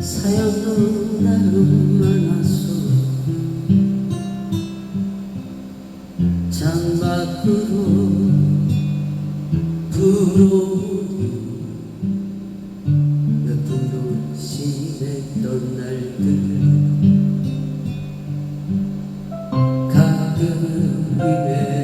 사연도 나로 많아서 창 밖으로 부러운 몇 분도 심했던 날들. 가끔 위에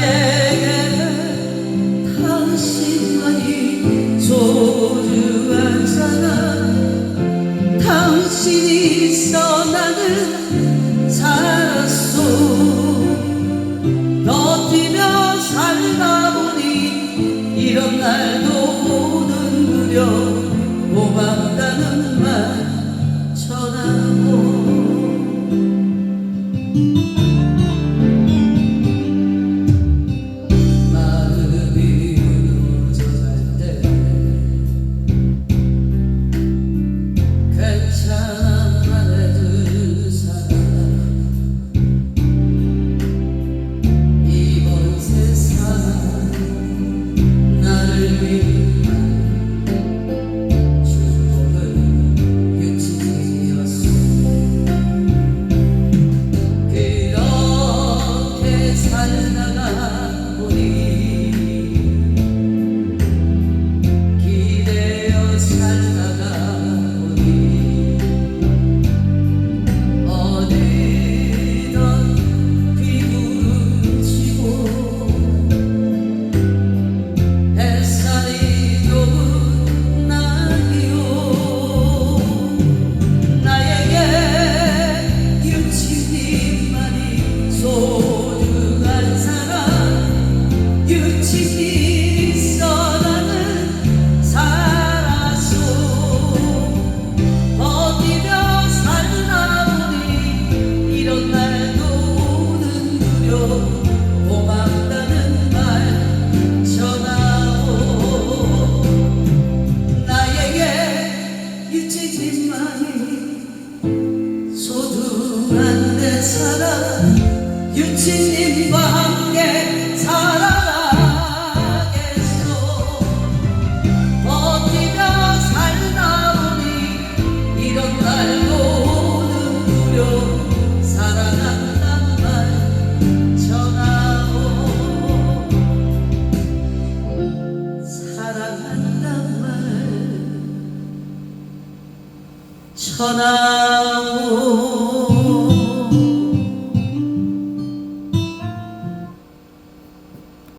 yeah. 살아 유치님과 함께 살아가겠소. 버티며 살다 보니 이런 날도 오는 무렵 사랑한단 말 전하오. 사랑한단 말 전하오.